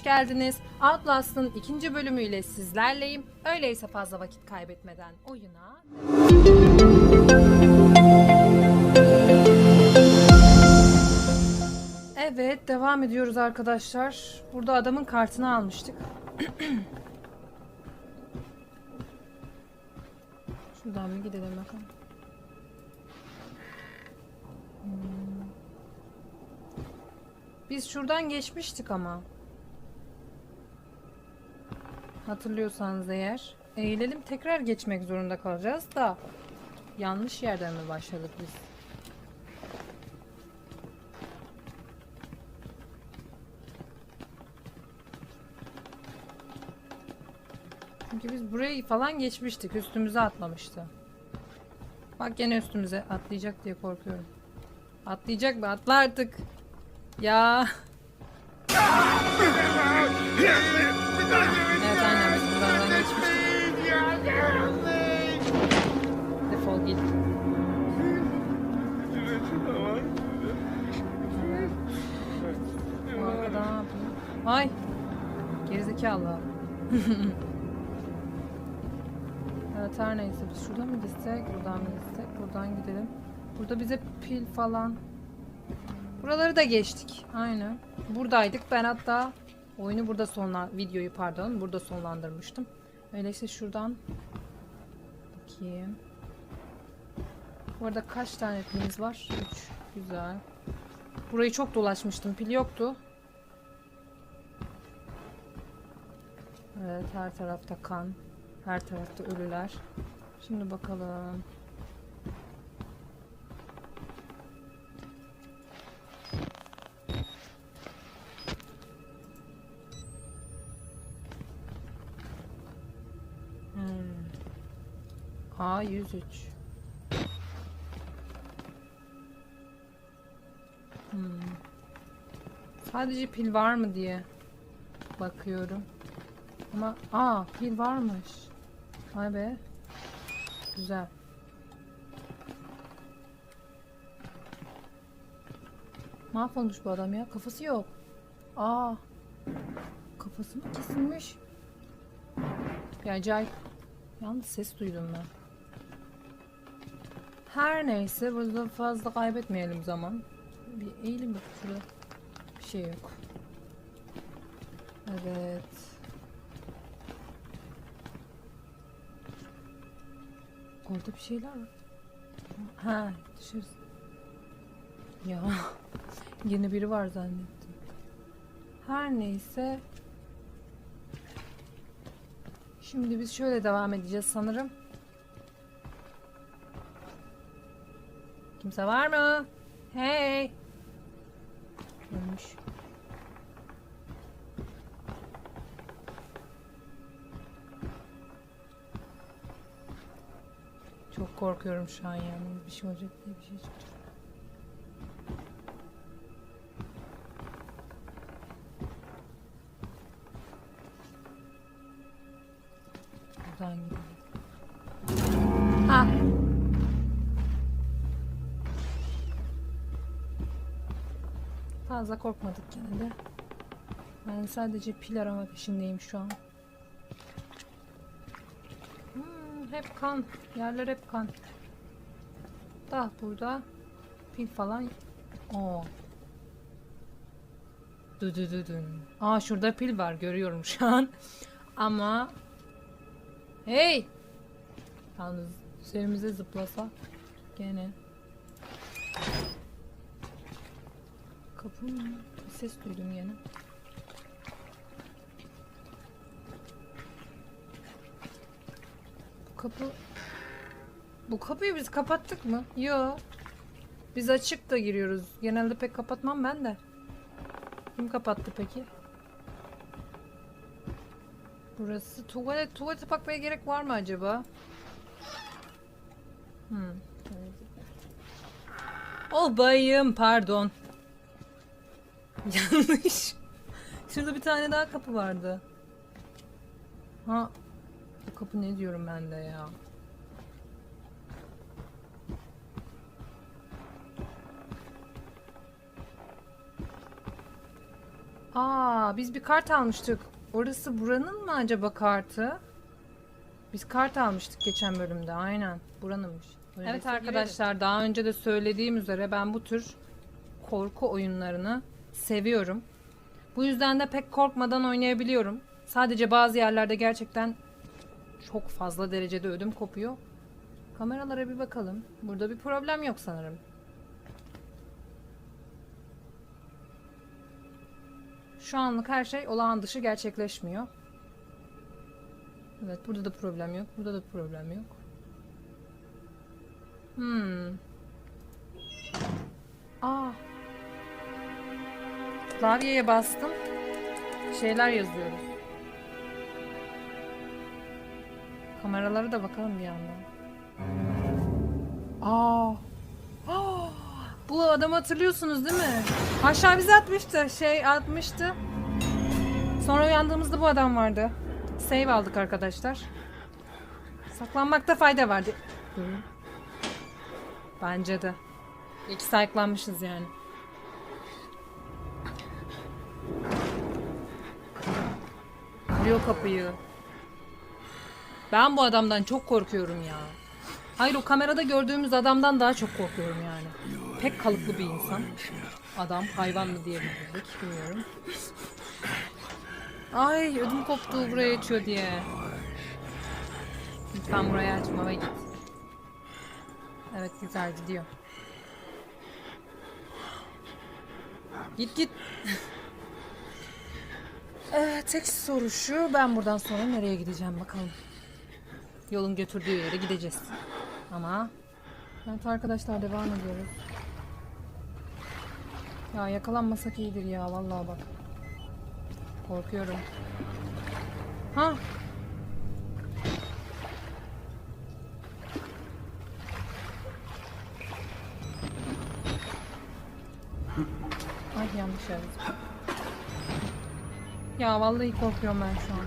Hoş geldiniz. Outlast'ın ikinci bölümüyle sizlerleyim. Öyleyse fazla vakit kaybetmeden oyuna... Evet, devam ediyoruz arkadaşlar. Burada adamın kartını almıştık. Şuradan bir gidelim bakalım. Hmm. Biz şuradan geçmiştik ama. Hatırlıyorsanız eğer. Eğilelim tekrar geçmek zorunda kalacağız da. Yanlış yerden mi başladık biz? Çünkü biz burayı falan geçmiştik. Üstümüze atlamıştı. Bak gene üstümüze atlayacak diye korkuyorum. Atlayacak mı? Atla artık. Ya. Ay. Gerizekalı. evet her neyse biz şuradan mı gitsek, buradan mı gitsek, buradan gidelim. Burada bize pil falan. Buraları da geçtik. Aynen. Buradaydık. Ben hatta oyunu burada sonla videoyu pardon burada sonlandırmıştım. Öyleyse şuradan bakayım. Bu arada kaç tane pilimiz var? 3. Güzel. Burayı çok dolaşmıştım. Pil yoktu. Evet her tarafta kan. Her tarafta ölüler. Şimdi bakalım. Hmm. A103 Hmm. Sadece pil var mı diye bakıyorum. Ama aa pil varmış. Vay be. Güzel. Mahvolmuş bu adam ya. Kafası yok. Aa. Kafası mı kesilmiş? Bir acayip. Yalnız ses duydum ben. Her neyse burada fazla kaybetmeyelim zaman. Bir eğilim bak şurada. Bir şey yok. Evet. Orada bir şeyler var. Ha, dışarı. Ya. Yeni biri var zannettim. Her neyse. Şimdi biz şöyle devam edeceğiz sanırım. Kimse var mı? Hey. Ölmüş. Çok korkuyorum şu an yani. Bir şey olacak diye bir şey çıkacak. Buradan gidelim. Ha. Fazla korkmadık gene de. Ben sadece pil arama peşindeyim şu an. Hep kan. Yerler hep kan. Da burada pil falan. Oo. Dü dü dü dün. Aa şurada pil var görüyorum şu an. Ama Hey! Yalnız üzerimize zıplasa gene. Kapı mı? Ses duydum yine. Kapı... Bu kapıyı biz kapattık mı? Yo. Biz açık da giriyoruz. Genelde pek kapatmam ben de. Kim kapattı peki? Burası tuvalet. Tuvalete bakmaya gerek var mı acaba? Hmm. Oh bayım pardon. Yanlış. Şurada bir tane daha kapı vardı. Ha. Kapı ne diyorum ben de ya. Aa, biz bir kart almıştık. Orası buranın mı acaba kartı? Biz kart almıştık geçen bölümde. Aynen. Buranınmış. Evet Öyleyse arkadaşlar daha önce de söylediğim üzere ben bu tür korku oyunlarını seviyorum. Bu yüzden de pek korkmadan oynayabiliyorum. Sadece bazı yerlerde gerçekten çok fazla derecede ödüm kopuyor. Kameralara bir bakalım. Burada bir problem yok sanırım. Şu anlık her şey olağan dışı gerçekleşmiyor. Evet burada da problem yok. Burada da problem yok. Hmm. Aa. Klavyeye bastım. Şeyler yazıyoruz. Kameralara da bakalım bir yandan. Aa. Aa! Bu adamı hatırlıyorsunuz değil mi? Aşağı bizi atmıştı. Şey atmıştı. Sonra uyandığımızda bu adam vardı. Save aldık arkadaşlar. Saklanmakta fayda vardı. Bence de. İki saklanmışız yani. Kırıyor kapıyı. Ben bu adamdan çok korkuyorum ya. Hayır o kamerada gördüğümüz adamdan daha çok korkuyorum yani. Pek kalıplı bir insan. Adam hayvan mı diyebilirdik bilmiyorum. Ay ödüm koptu buraya açıyor diye. Lütfen burayı açma ve git. Evet güzel gidiyor. Git git. Ee, tek soru şu ben buradan sonra nereye gideceğim bakalım. Yolun götürdüğü yere gideceğiz. Ama evet arkadaşlar devam ediyoruz. Ya yakalanmasak iyidir ya vallahi bak. Korkuyorum. Ha Ay yanlış yazdım. Ya vallahi korkuyorum ben şu an.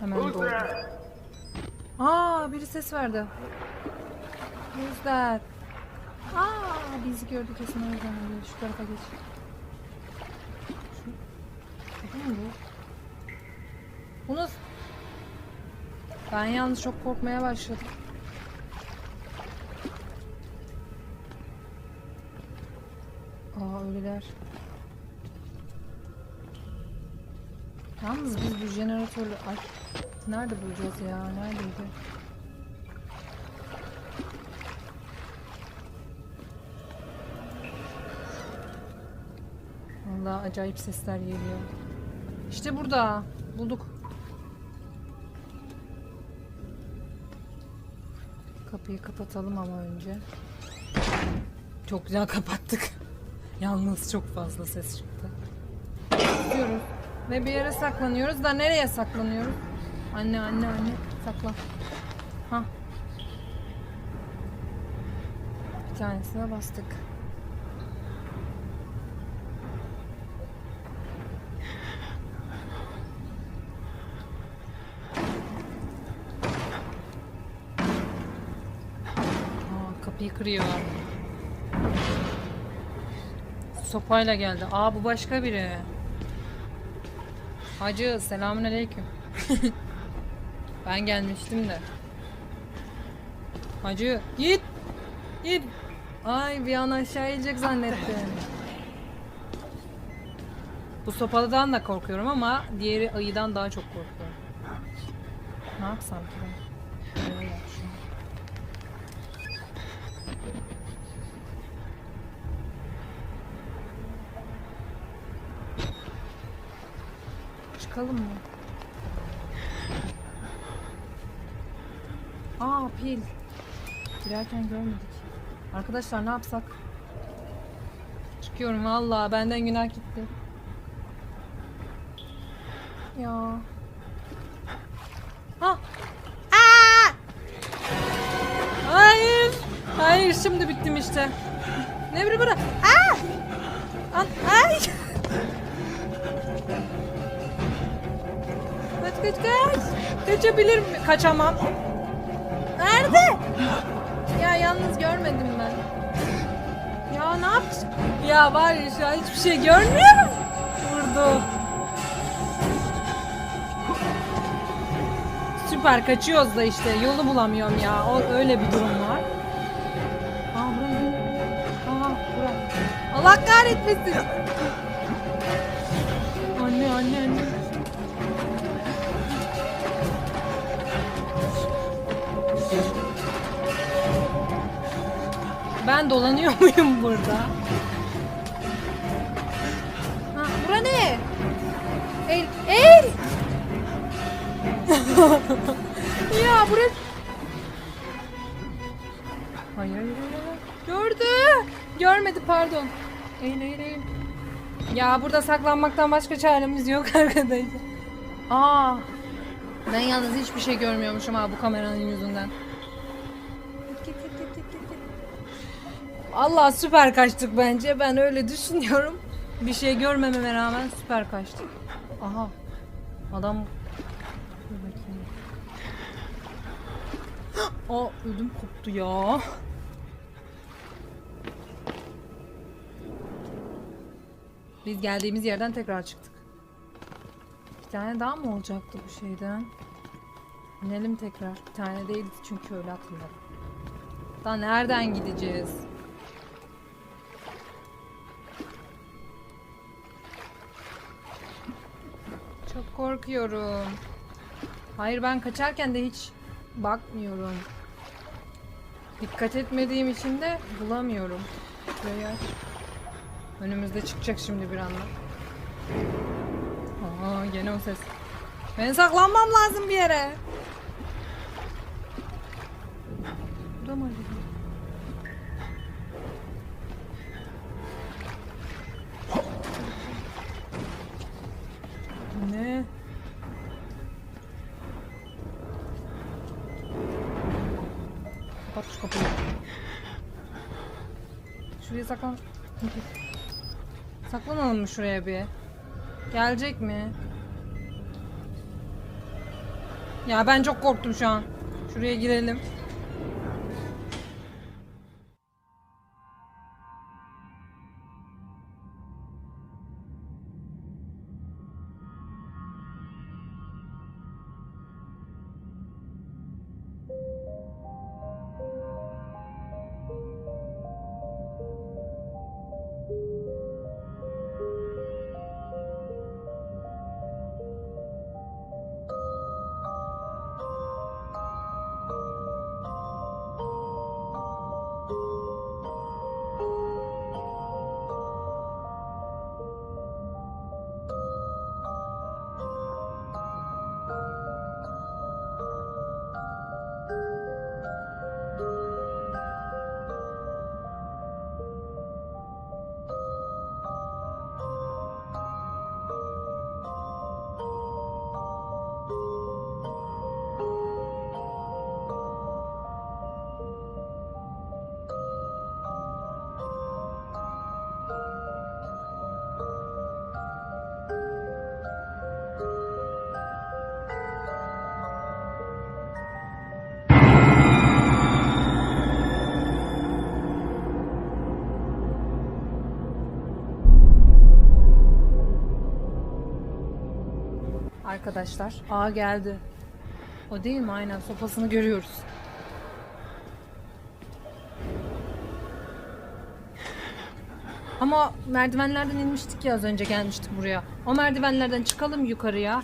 Hemen doğru. Aa biri ses verdi. Who's that? Aa bizi gördü kesin o yüzden öyle. Şu tarafa geç. Şu... Kadın mı bu? Bu nasıl? Ben yalnız çok korkmaya başladım. Aa öyleler. Yalnız biz bu jeneratörü... Ay nerede bulacağız ya? Neredeydi? Vallahi acayip sesler geliyor. İşte burada. Bulduk. Kapıyı kapatalım ama önce. Çok güzel kapattık. Yalnız çok fazla ses çıktı. Gidiyoruz. Ve bir yere saklanıyoruz da nereye saklanıyoruz? Anne anne anne saklan. Ha. Bir tanesine bastık. Aa, kapıyı kırıyor. Sopayla geldi. Aa bu başka biri. Hacı selamun aleyküm. ben gelmiştim de. Hacı git. Git. Ay bir an aşağı inecek zannettim. Bu sopalıdan da korkuyorum ama diğeri ayıdan daha çok korkuyorum. Ne yapsam ki ben? Çıkalım mı? Aa pil. Girerken görmedik. Arkadaşlar ne yapsak? Çıkıyorum valla benden günah gitti. Ya. Ha. Aa! Hayır. Hayır şimdi bittim işte. Ne bir bıra? Aa! An ay. Kaç kaç kaç. Kaçabilir mi? Kaçamam. Nerede? Ya yalnız görmedim ben. Ya ne yaptın? Ya var ya şu an hiçbir şey görmüyorum. Vurdu. Süper kaçıyoruz da işte yolu bulamıyorum ya. O öyle bir durum var. Aa bura. Aa bura. Allah kahretmesin. Anne anne anne. Ben dolanıyor muyum burada? Ha, bura ne? El, el! ya bura... Hayır, hayır, hayır. Gördü. Görmedi pardon. Eğil, eğil, eğil. Ya burada saklanmaktan başka çaremiz yok arkadaşlar. Aa. Ben yalnız hiçbir şey görmüyormuşum ha bu kameranın yüzünden. Allah süper kaçtık bence. Ben öyle düşünüyorum. Bir şey görmememe rağmen süper kaçtık. Aha. Adam. Aa ödüm koptu ya. Biz geldiğimiz yerden tekrar çıktık. Bir tane daha mı olacaktı bu şeyden? İnelim tekrar. Bir tane değildi çünkü öyle hatırladım. Daha nereden gideceğiz? Korkuyorum. Hayır ben kaçarken de hiç bakmıyorum. Dikkat etmediğim için de bulamıyorum. Şurayı aç. Önümüzde çıkacak şimdi bir anda. Aa gene o ses. Ben saklanmam lazım bir yere. Burada mı acaba? Şu kapıyı. Şuraya saklan. Saklanalım mı şuraya bir? Gelecek mi? Ya ben çok korktum şu an. Şuraya girelim. Arkadaşlar, A geldi. O değil mi? Aynen sopasını görüyoruz. Ama merdivenlerden inmiştik ya az önce gelmiştik buraya. O merdivenlerden çıkalım yukarıya.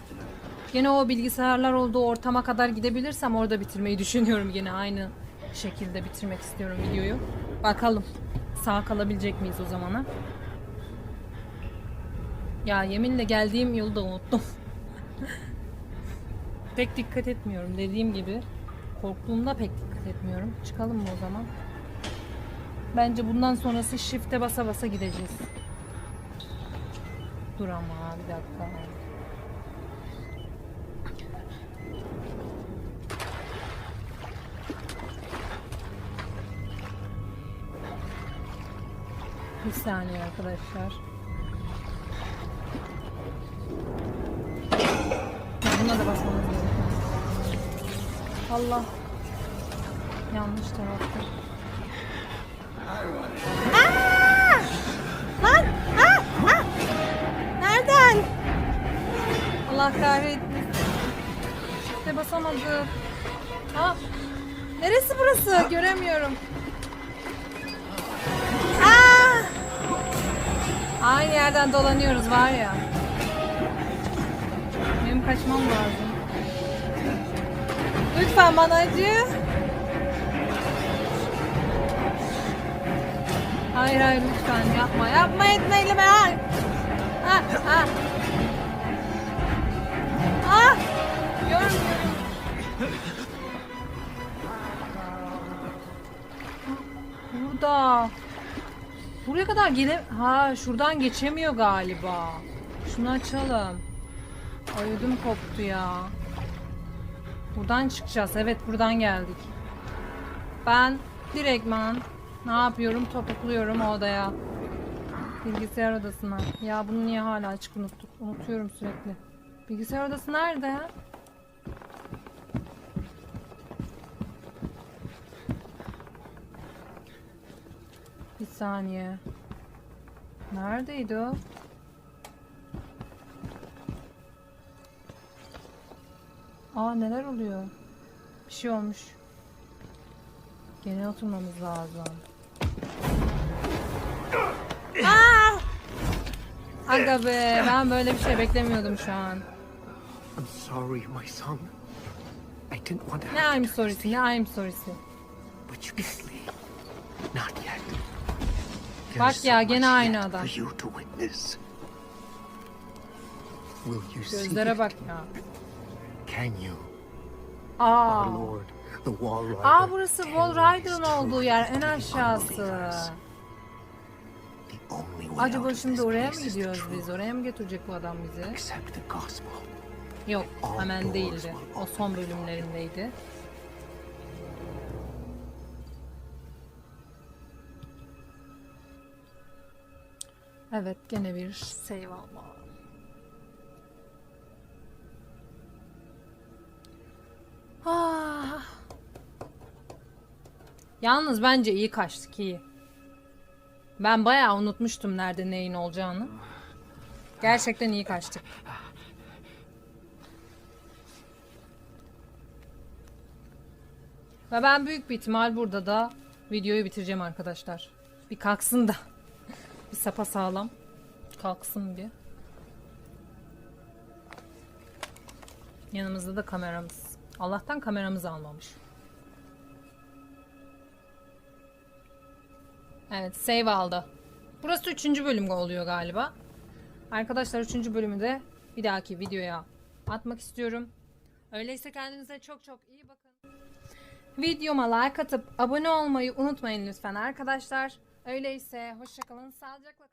Yine o bilgisayarlar olduğu ortama kadar gidebilirsem orada bitirmeyi düşünüyorum. Yine aynı şekilde bitirmek istiyorum videoyu. Bakalım sağ kalabilecek miyiz o zamana. Ya yeminle geldiğim yolu da unuttum. Pek dikkat etmiyorum dediğim gibi. Korktuğumda pek dikkat etmiyorum. Çıkalım mı o zaman? Bence bundan sonrası shift'e basa basa gideceğiz. Dur ama bir dakika. Bir saniye arkadaşlar. Buna da basmam Allah. Yanlış tarafta. Aa! Lan! Aa! Aa! Nereden? Allah kahretmesin. İşte basamadım. Aa! Neresi burası? Göremiyorum. Aa! Aynı yerden dolanıyoruz var ya. Benim kaçmam lazım. Lütfen bana acı. Hayır hayır lütfen yapma. Yapma etme elime. Ha. Ha, ha. Ah! Görmüyorum. Burada. Buraya kadar gele... Ha şuradan geçemiyor galiba. Şunu açalım. Ay ödüm koptu ya. Buradan çıkacağız. Evet buradan geldik. Ben direktman ne yapıyorum? Topukluyorum o odaya. Bilgisayar odasına. Ya bunu niye hala açık unuttuk? Unutuyorum sürekli. Bilgisayar odası nerede? Bir saniye. Neredeydi o? Aa neler oluyor? Bir şey olmuş. Gene oturmamız lazım. Aa! Aga be ben böyle bir şey beklemiyordum şu an. I'm sorry, my son. I didn't want to Ne I'm sorry'si ne I'm sorry'si. but you can't leave. Not yet. Bak ya, gene aynı adam. Gözlere bak ya. Can you? Aa. Our Lord, the Wall Rider. Aa burası Wall Rider'ın olduğu yer en the aşağısı. unbelievers. The only way Acaba şimdi oraya mı gidiyoruz biz? Oraya mı götürecek bu adam bizi? Yok hemen değildi. O son bölümlerindeydi. Evet gene bir save alma. Yalnız bence iyi kaçtık iyi. Ben bayağı unutmuştum nerede neyin olacağını. Gerçekten iyi kaçtık. Ve ben büyük bir ihtimal burada da videoyu bitireceğim arkadaşlar. Bir kalksın da. bir sapa sağlam. Kalksın bir. Yanımızda da kameramız. Allah'tan kameramız almamış. Evet save aldı. Burası üçüncü bölüm oluyor galiba. Arkadaşlar üçüncü bölümü de bir dahaki videoya atmak istiyorum. Öyleyse kendinize çok çok iyi bakın. Videoma like atıp abone olmayı unutmayın lütfen arkadaşlar. Öyleyse hoşçakalın, sağlıcakla kalın.